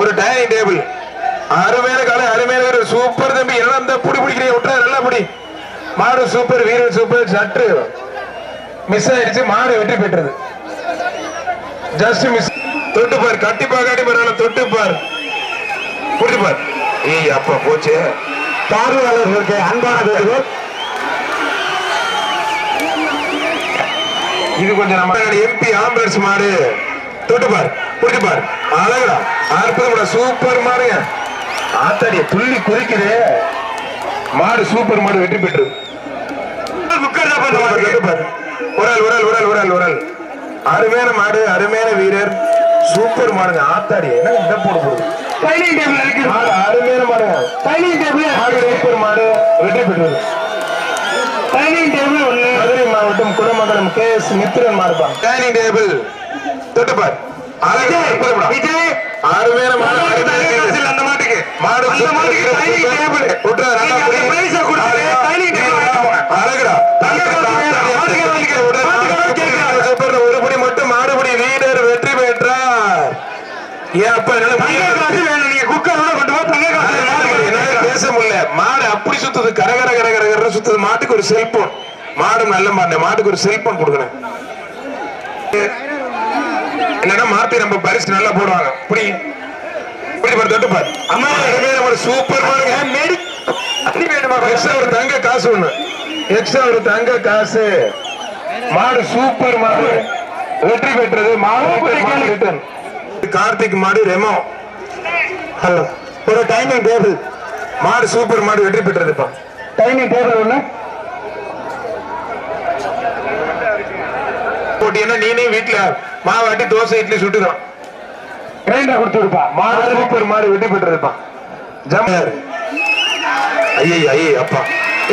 ஒரு dining table அருமையான காலை அருமையான ஒரு சூப்பர் தம்பி. எல்லாம் இந்த புடி பிடிக்கிறீங்க? விட்டுறா நல்லா புடி. மாடு சூப்பர் வீரன் சூப்பர் சற்று மிஸ் ஆயிடுச்சு. மாடு வெற்றி பெற்றது. ஜஸ்ட் மிஸ் தொட்டு பார் கட்டி பாக்காட்டி பரவாயில்ல தொட்டு பார். புரிஞ்சு பார். ஏய் அப்பா போச்சு. பார்வையாளர்களுக்கு அன்பான வேண்டுகோள். இது கொஞ்சம் நம்ம எம்பி ஆம்புலன்ஸ் மாடு. தொட்டு பார் புரிஞ்சு பார். அழகா அற்புதம் சூப்பர் மாடுங்க. ஆத்தாடிய துள்ளி குதிக்குது. மாடு சூப்பர் மாடு வெற்றி பெற்று. உரல் உரல் உரல் உரல் உரல். அருமையான மாடு அருமையான வீரர். சூப்பர் மாடுங்க ஆத்தாடி. என்ன இந்த போடு போடு. டைனிங் டேபிள் இருக்கு. மாடு அருமையான மாடுங்க. டைனிங் டேபிள் மாடு சூப்பர் மாடு வெற்றி பெற்றது. டைனிங் டேபிள் ஒண்ணு. மதுரை மாவட்டம் குலமங்கலம் கே எஸ் மித்ரன் மாறுபா டைனிங் டேபிள் தொட்டுப்பார். அழகா. விஜய். வீரர். இல்ல அந்த மாட்டுக்கு. மாடு அந்த மாட்டுக்கு டைனிங் டேபிள் விட்டுறா, நல்லா. பிரைஸை. Dining table. அழகுடா. ஒரு படி மட்டும் மாடுபடி வீரர் வெற்றி பெற்றார். ஏன் அப்பா வேணும். நீங்க குக்கரோட கொண்டு தங்க காசு பேச முடியல. மாடு அப்படி சுத்துது கரகர கரகர கரகர சுத்துது. மாட்டுக்கு ஒரு செல்போன் மாடு நல்ல மாடு. மாட்டுக்கு ஒரு செல்போன் கொடுக்கணும். இல்லைன்னா மாத்தி நம்ம பரிசு நல்லா போடுவாங்க. புடி. புடி பாரு தொட்டு பாரு. அம்மா ஒரு சூப்பர் எக்ஸ்ட்ரா ஒரு தங்க காசு ஒண்ணு. எக்ஸ்ட்ரா ஒரு தங்க காசு. மாடு சூப்பர் மாடு. வெற்றி பெற்றது. மாடு கார்த்திக் மாடு ரெமோ. ஹலோ ஒரு டைமிங் டேபிள் மாடு சூப்பர் மாடு வெற்றி பெற்றதுப்பா டைனிங் டேபிள் ஒண்ணு. போட்டீங்கன்னா நீனே வீட்டுல மாவாட்டி தோசை இட்லி சுட்டுக்கலாம் கிரைண்டர் கொடுத்து விடுப்பா மாடு சூப்பர் மாடு வெற்றி பெற்றதுப்பா. ஜம்மையாரு ஐயே ஐயே அப்பா.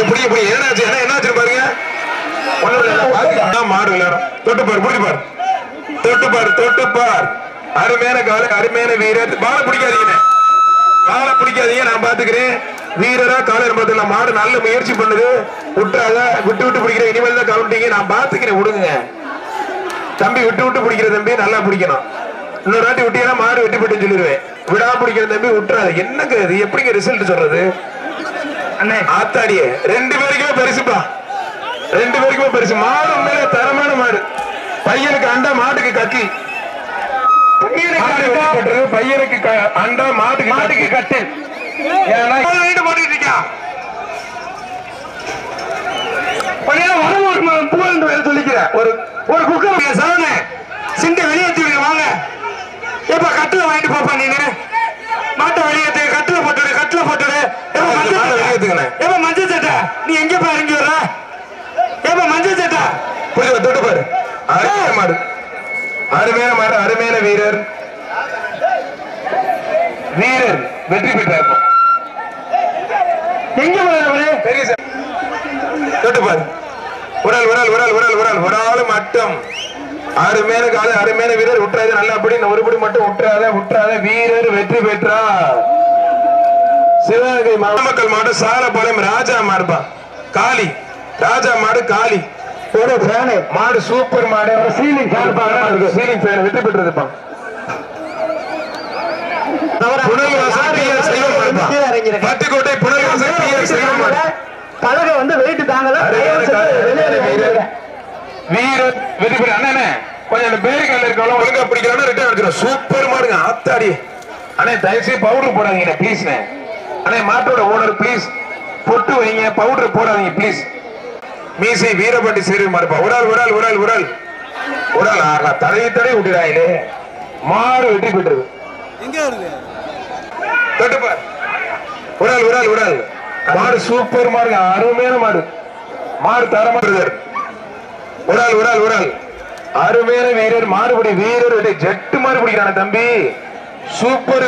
எப்படி எப்படி என்னாச்சு என்ன என்னாச்சு பாருங்க. மாடு விளையாடும். தொட்டு பாரு புடிச்சு பாரு. தொட்டு பாரு தொட்டு பார். அருமையான கால அருமையான வீரர். பால பிடிக்காதீங்க காலை பிடிக்காதீங்க நான் பாத்துக்கிறேன். வீரரா காலையில பாத்துக்கலாம் மாடு நல்ல முயற்சி பண்ணுது. விட்டுறாத விட்டு விட்டு பிடிக்கிற இனிமேல் தான் கவுண்டிங்க. நான் பாத்துக்கிறேன் விடுங்க. தம்பி விட்டு விட்டு பிடிக்கிற தம்பி நல்லா பிடிக்கணும். இன்னொரு வாட்டி விட்டீங்கன்னா மாடு வெட்டி போட்டு சொல்லிடுவேன். விடாம பிடிக்கிற தம்பி விட்டுறாது. என்னங்க இது? எப்படிங்க ரிசல்ட் சொல்றது? அண்ணே. ஆத்தாடியே. ரெண்டு பேருக்குமே பரிசுப்பா. ரெண்டு பேருக்குமே பரிசு. மாடு உண்மையிலே தரமான மாடு. பையனுக்கு அண்டா மாட்டுக்கு போட்டுறது, பையனுக்கு அண்டா. மாட்டுக்கு மாட்டுக்கு கட்டு. ஒரு ஒரு குக்கர் சவன சிண்டை வெளியேற்றி விடுங்க வாங்க. எப்ப கட்டில வாங்கிட்டு போப்பா நீனு மாட்டை வெளியேத்து கட்டில போட்டுடு கட்டில போட்டுடு. எப்ப மஞ்சள் சட்டை? நீ எங்க போய் இறங்கி வர்ற? எப்ப மஞ்சள் சட்டை? புரியுது தொட்டு பாரு. அருமையான மாடு. அருமையான மாடு அருமையான வீரர். வீரர் வெற்றி பெற்றார். எங்க போய் பெரிய சார். தொட்டு பாரு. உரல் உரல் உரல் உரல் உரல். ஒரு ஆளு மட்டும். அருமையான கால அருமையான வீரர். விட்டுறாது நல்லா அப்படி. இந்த ஒருபடி மட்டும் விட்டுறாத விட்டுறாத வீரர் வெற்றி பெற்றார். சிவகங்கை நாமக்கல் மாடு சாலப்பாளையம் ராஜா மாடுப்பா. காளி. ராஜா மாடு காளி. ஒரு ஃபேனு மாடு சூப்பர் மாடு. சீலிங் ஃபேன் பாருங்க சீலிங் ஃபேன் வெற்றி பெற்றதுப்பா. பட்டுக்கோட்டை புனல்வாசல் பி எஸ் செல்வம் மாடு. பலக வந்து வெயிட் தாங்கல. வீரர். வெற்றி பெற்ற அண்ணே கொஞ்சம் பேருக்கல்ல இருக்கவங்க ஒழுங்கா பிடிக்கிறாங்க ரிட்டர்ன் அடிச்சிடும் சூப்பர் மாடுங்க ஆத்தாடி. அண்ணே தயவுசெய்து பவுடர் போடாதீங்க ப்ளீஸ்ண்ணே அண்ணே. மாட்டோட ஓனர் ப்ளீஸ் பொட்டு வைங்க பவுடர் போடாதீங்க ப்ளீஸ் மீசை வீரபாண்டி சேரு மாடுப்பா. உடால் உடால் உடால் உடால் உடால் ஆகா தடவி தடவி விட்டுறாங்களே மாடு வெற்றி பெற்றது. தொட்டுப்பார். உடால் உடால் உடால் மாடு சூப்பர் மாடு அருமையான மாடு. மாடு தரமா உடால் உடால் உடால் அருமையான வீரர் மாடுபடி வீரர் ஜெட்டு பிடிக்கிறான தம்பி. சூப்பர்.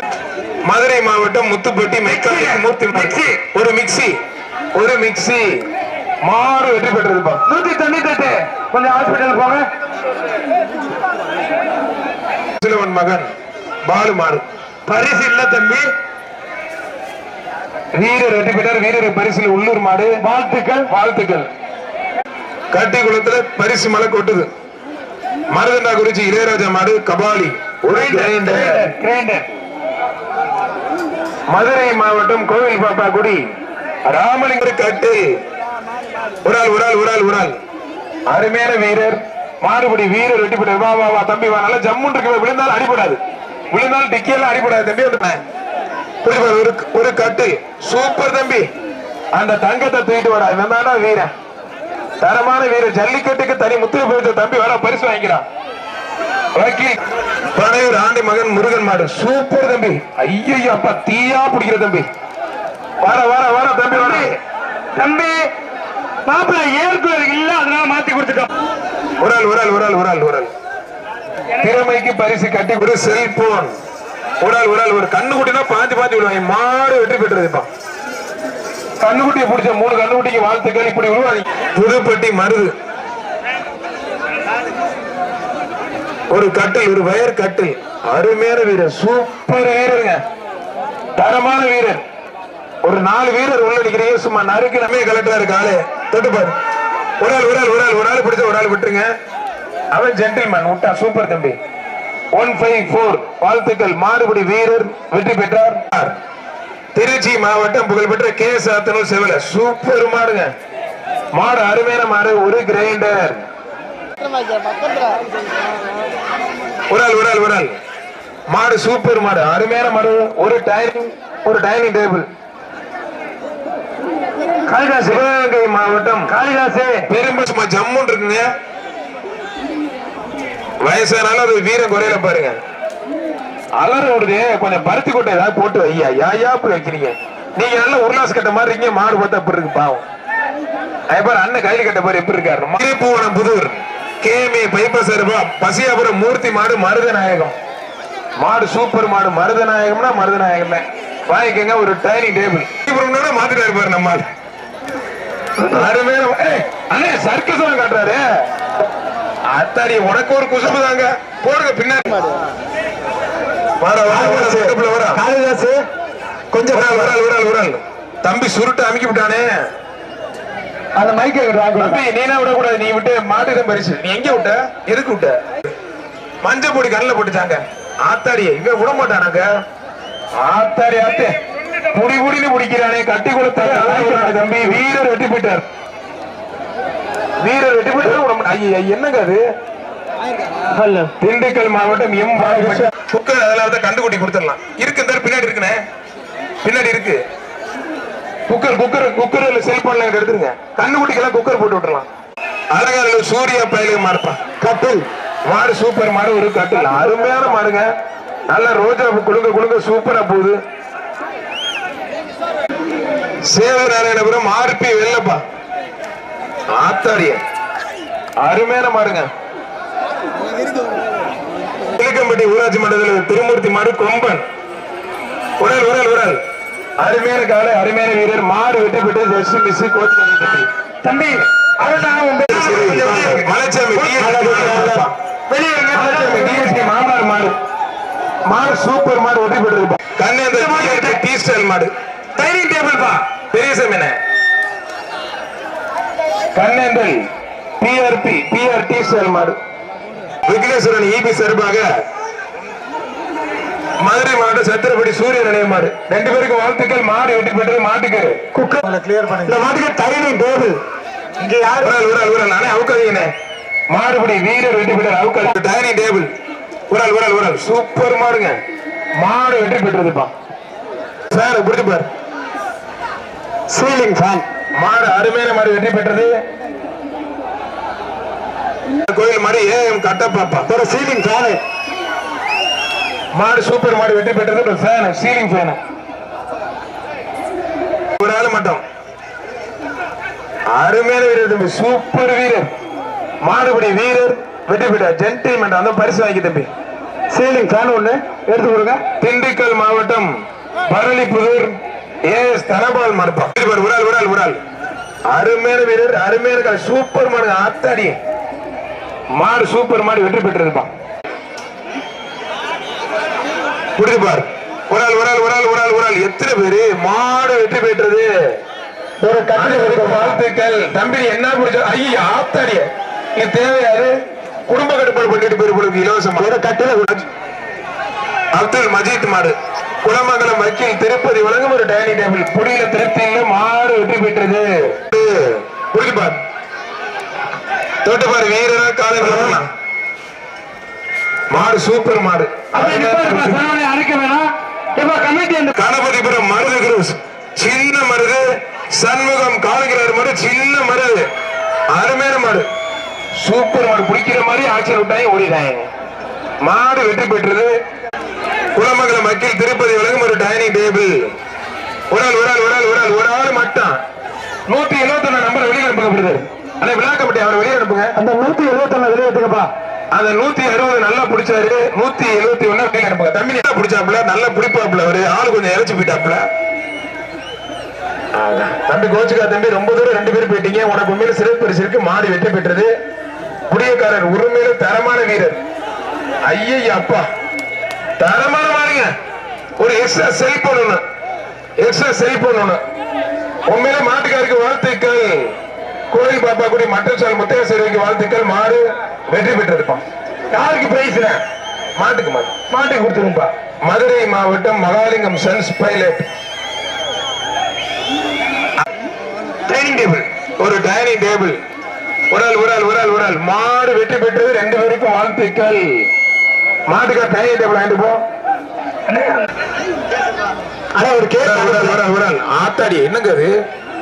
மதுரை மாவட்டம் முத்துப்பட்டி மெக்கானிக் மூர்த்தி மிக்சி. ஒரு மிக்சி. ஒரு மிக்சி. மாடு வெற்றி பெற்றதுப்பா நூத்தி தொண்ணூத்தி கொஞ்சம் ஹாஸ்பிட்டல் போங்க. சிலவன் மகன் பாலு மாடு பரிசு இல்ல தம்பி. வீரர் வெற்றி பெற்றார். வீரர் பரிசுல உள்ளூர் மாடு. வாழ்த்துக்கள். வாழ்த்துக்கள். கட்டி குளத்துல பரிசு மலை கொட்டுது. மருதண்டா குறிச்சி இளையராஜா மாடு கபாலி. மதுரை மாவட்டம் கோவில் பாப்பா குடி. ராமலிங்கர் கட்டு. ஒரு ஆள் ஒரு ஆள் ஒரு ஆள் ஒரு ஆள். அருமையான வீரர். மாறுபடி வீரர் வெட்டி போட்டு வா வா வா தம்பி வா. நல்லா ஜம்முன் இருக்கு. விழுந்தாலும் அடிபடாது. விழுந்தாலும் டிக்கியெல்லாம் அடிபடாது தம்பி. ஒரு ஒரு கட்டு. சூப்பர் தம்பி. அந்த தங்கத்தை தூக்கிட்டு வாடா. இவன் தானா வீரன். தரமான வீரர். ஜல்லிக்கட்டுக்கு தனி முத்திரை போயிட்டு தம்பி வர பரிசு வாங்கிக்கிறான் வக்கீல். பனையூர் ஆண்டி மகன் முருகன் மாடு. சூப்பர் தம்பி. ஐயோ அப்பா தீயா பிடிக்கிற தம்பி. வர வர வர தம்பி வர தம்பி பாப்பா ஏற்குவர் இல்ல அதனால மாத்தி கொடுத்துட்டோம். உரல் உரல் உரல் உரல் உரல். திறமைக்கு பரிசு கட்டி கொடு செல்போன். உடல் உடல் ஒரு கண்ணு குட்டினா கண்ணுக்குட்டினா பாஞ்சு பாஞ்சு விடுவாங்க. மாடு வெற்றி பெற்றதுப்பா கண்ணுக்குட்டியை பிடிச்ச மூணு கண்ணுக்குட்டிக்கு வாழ்த்துக்கள். இப்படி விடுவாங்க புதுப்பட்டி மருது. ஒரு கட்டில் ஒரு வயர் கட்டில். அருமையான வீரர். சூப்பர் வீரருங்க தரமான வீரர். ஒரு நாலு வீரர் உள்ளடிக்கிறீங்க சும்மா நறுக்கு நம்ம கலெக்டரா இருக்கு ஆளு. தொட்டு பாரு. ஒரு ஆள் ஒரு ஆள் ஒரு ஆள் ஒரு ஆள் பிடிச்ச ஒரு ஆள் விட்டுருங்க. அவன் ஜென்டில்மேன் விட்டா சூப்பர் தம்பி. ஒன் ஃபைவ் ஃபோர் வாழ்த்துக்கள். மாறுபடி வீரர் வெற்றி பெற்றார். திருச்சி மாவட்டம் புகழ்பெற்ற கே சாத்தனூர் செவல சூப்பர் மாடுங்க. மாடு அருமையான மாடு ஒரு கிரைண்டர் ஒரு ஆள் ஒரு ஆள் ஒரு ஆள். மாடு சூப்பர் மாடு அருமையான மாடு. ஒரு டைனிங் ஒரு டைனிங் டேபிள் காளிதாஸ் சிவகங்கை மாவட்டம். காளிதாசே. பெரும்ப சும்மா ஜம்முன்னு இருக்குங்க. வயசானாலும் அது வீரம் குறையில பாருங்க. அலற விடுது கொஞ்சம் பருத்தி கொட்டை ஏதாவது போட்டு வையா யாயா இப்படி வைக்கிறீங்க. நீங்க நல்ல உருளாஸ் கட்ட மாதிரி இருக்கீங்க மாடு பார்த்தா எப்படி இருக்கு பாவம். அதுபாரு அண்ணன் கையில் கட்ட பாரு எப்படி இருக்காரு மதுரைப்பூவனம் புதூர் கேமே பைபாஸ் ரூபா பசியாபுரம் மூர்த்தி மாடு மருதநாயகம் மாடு சூப்பர் மாடு மருதநாயகம்னா மருதநாயகம் தான் வாங்கிக்கங்க ஒரு டைனிங் டேபிள். இவரு மாத்திட்டாரு பாரு நம்ம. அருமையான ஏய், அண்ணே சர்க்கஸ் காட்டுறாரு. அத்தாடி உனக்கு ஒரு குசும்பு தாங்க. போடுங்க பின்னாடி வர வர வர செட்டப்ல வர காளிதாஸ் கொஞ்சம் வர வர. வர. வர. தம்பி சுருட்டு அமுக்கி விட்டானே. அந்த மைக்கை நீனா விட கூடாது நீ விட்டு மாட்டுதான் பரிசு நீ எங்க விட்ட? எதுக்கு விட்ட? மஞ்சள் பொடி கண்ணில் போட்டுச்சாங்க. ஆத்தாடி இவன் விட மாட்டானாங்க. ஆத்தாடி ஆத்தே. புடி புடின்னு பிடிக்கிறானே. கட்டி கொடுத்தாரு தம்பி. வீரர் வெட்டி போயிட்டார். வீரர் வெட்டி போயிட்டாரு. என்னங்க அது? திண்டுக்கல் மாவட்டம் எம் குக்கர் அதெல்லாம் தான் கண்டுபிடி கொடுத்துடலாம். இருக்கு இந்த பின்னாடி இருக்குண்ணே. பின்னாடி இருக்கு. குக்கர் குக்கர் குக்கர்ல செல்போன்ல எடுத்துருங்க. கண்ணுக்குட்டிக்கெல்லாம் குக்கர் போட்டு விட்டுறலாம் அழகாரில சூர்யா பயிலுக்கு மாடுப்பா கட்டில். மாடு சூப்பர் மாடு ஒரு கட்டில். அருமையான மாடுங்க. நல்ல ரோஜா பூ குலுங்க குலுங்க சூப்பரா போகுது. சேவநாராயணபுரம் ஆர்பி வெள்ளப்பா. ஆத்தாடிய அருமையான மாடுங்க. கிழக்கம்பட்டி ஊராட்சி மன்றத்தில் திருமூர்த்தி மாடு கொம்பன். உடல் உடல் உடல். அருமையான காலை அருமையான வீரர். மாடு வெட்டி ஜெர்சி மிஸ் கோச் தம்பி மலைச்சாமி மாமனார் மாடு. மாடு சூப்பர் மாடு வெட்டி பெற்றிருப்பா கண்ணேந்த டீ ஸ்டைல் மாடு. டைனிங் டேபிள் பா. பெரிய சாமிண்ணே Kannendhal PRP PR T style மாடு. விக்னேஸ்வரன் இபி சார்பாக மதுரை மாவட்டம் சத்திரப்படி சூரிய நிலைய மாடு ரெண்டு பேருக்கும் வாழ்த்துக்கள். மாடு வெட்டி பெற்றது மாட்டுக்கு. குக்கர் கிளியர் பண்ணி இந்த மாட்டுக்கு டைனிங் டேபிள். இங்க யாரு? ஒரு ஆள் நானே அவுக்காதீங்கண்ணே மாடுபடி வீரர் வெட்டி பெற்ற அவுக்காது டைனிங் டேபிள் ஒரு ஆள் ஒரு ஆள் ஒரு ஆள். சூப்பர் மாடுங்க. மாடு வெற்றி பெற்றதுப்பா. சார் பிடிச்சு பாரு சீலிங் ஃபேன் மாடு அருமையான மாடு வெற்றி பெற்றது. கோயில் மாடு ஏஎம் கட்டப்பாப்பா. ஒரு சீலிங் ஃபேனு மாடு சூப்பர் மாடு வெற்றி பெற்றது ஒரு ஃபேன் சீலிங் ஃபேன் ஒரு ஆள் மட்டும். அருமையான வீரர் தம்பி சூப்பர் வீரர். மாடுபடி வீரர் வெற்றி பெற்றார் ஜென்டில்மெண்ட் அந்த பரிசு வாங்கி தம்பி. சீலிங் ஃபேன் ஒண்ணு எடுத்து கொடுங்க. திண்டுக்கல் மாவட்டம் பரளிப்புதூர் ஏஎஸ் தனபால் மறுப்பா. ஒரு ஆள் ஒரு ஆள் ஒரு ஆள். அருமையான வீரர் அருமையான. சூப்பர் மாடு ஆத்தாடி. மாடு சூப்பர் மாடு வெற்றி பெற்றிருப்பான் புரியுது ஒரு ஆள் ஒரு ஆள் ஒரு ஆள் ஒரு ஆள் ஒரு ஆள். எத்தனை பேரு? மாடு வெற்றி பெற்றது. ஒரு அனைவருக்கும் வாழ்த்துக்கள். தம்பி என்ன பிடிச்ச ஐயா ஆத்தாடிய தேவையாரு தேவையாது. குடும்ப கட்டுப்பாடு பண்ணிட்டு போயிருப்பது இலவசம். ஒரு கட்டில அப்துல் மஜீத் மாடு. குளமங்கலம் வக்கீல் திருப்பதி வழங்கும் ஒரு டைனிங் டேபிள். புடியில திருப்தியில மாடு வெற்றி பெற்றது. புரிஞ்சு பாரு. தொட்டு பாரு வீரரா காலையில் மாடு சூப்பர் மாடு. அணைக்க வேணாம். கணபதிபுரம் மருது குரூஸ் சின்ன மருது சண்முகம் காலகிறார் மாடு சின்ன மருது. அருமையான மாடு. சூப்பர் மாடு பிடிக்கிற மாதிரி ஆட்சியர் விட்டாங்க ஓடிட்டாங்க மாடு வெற்றி பெற்றது. குளமங்கலம் வக்கீல் திருப்பதி வழங்கும் ஒரு டைனிங் டேபிள் ஒரு ஆள் ஒரு ஆள் ஒரு ஆள் ஒரு ஆள் ஒரு ஆள் மட்டும். நூத்தி எழுபத்தி ஒண்ணு நம்பர் வெளியே அனுப்பப்படுது. அந்த விழா கமிட்டி அவரை வெளியே அனுப்புங்க. அந்த நூத்தி எழுபத்தி ஒண்ணு வெளியே எடுத்துக்கப்பா. அந்த நூத்தி அறுபது நல்லா பிடிச்சாரு. நூத்தி எழுபத்தி ஒண்ணு வெளியே அனுப்புங்க. தம்பி நல்லா பிடிச்சாப்புல. நல்லா பிடிப்பாப்புல அவரு. ஆளு கொஞ்சம் இறைச்சு போயிட்டாப்புல. தம்பி கோச்சுக்கா தம்பி ரொம்ப தூரம் ரெண்டு பேரும் போயிட்டீங்க. உனக்கு உண்மையில சிறப்பு பரிசு இருக்கு. மாடு வெற்றி பெற்றது. புடியக்காரர் உரிமையில தரமான வீரர். ஐயே அப்பா தரமான மாடுங்க. ஒரு எக்ஸ்ட்ரா செல்போன் ஒண்ணு. எக்ஸ்ட்ரா செல்போன் ஒண்ணு. உண்மையில மாட்டுக்காருக்கு வாழ்த்துக்கள். கோயில் பாப்பா குடி மட்டச்சால் முத்தையாசேரிக்கு வாழ்த்துக்கள். மாடு வெற்றி பெற்றிருப்பான். யாருக்கு பிரைஸ் மாட்டுக்கு மாடு. மாட்டுக்கு கொடுத்துருப்பா. மதுரை மாவட்டம் Mahalingam sons pilot dining table ஒரு டைனிங் டேபிள் ஒரு ஆள் ஒரு ஆள் ஒரு ஆள் ஒரு ஆள். மாடு வெற்றி பெற்றது ரெண்டு பேருக்கும் வாழ்த்துக்கள். மாட்டுக்கா டைனிங் டேபிள் வாங்கிட்டு போ. ஆனா ஒரு கேஸ் ஒரு ஆள். ஆத்தாடி என்னங்க அது?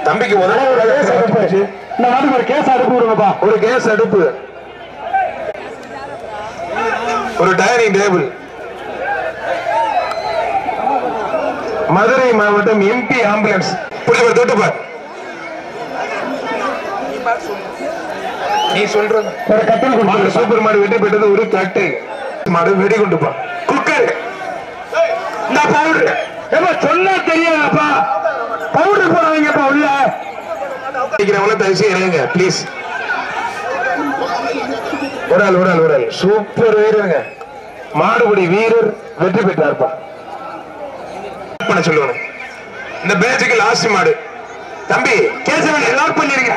தம்பிக்கு உதவ ஒரு கேஸ் அனுப்பி விடுங்கப்பா. ஒரு கேஸ் அடுப்பு. ஒரு டைனிங் டேபிள். மதுரை மாவட்டம் எம்பி ஆம்புலன்ஸ். புரிஞ்சு தொட்டு பார். நீ சொல்றது. ஒரு கட்டில் சூப்பர் மாடு வெற்றி பெற்றது ஒரு தட்டு. மாடு வெடி கொண்டு பா. குக்கர். இந்த பவுடர். சொன்னா தெரியாதப்பா. பவுடர் போடாதீங்கப்பா உள்ள. அடிக்கிறவங்கள தயவுசெய்து இறங்குங்க ப்ளீஸ் ஒரு ஆள் ஒரு ஆள் ஒரு ஆள். சூப்பர் வீரருங்க. மாடுபடி வீரர் வெற்றி பெற்றார்ப்பா. பண்ண சொல்லுவாங்க இந்த பேட்சுக்கு லாஸ்ட் மாடு. தம்பி கேசவன் லாக் பண்ணிருங்க.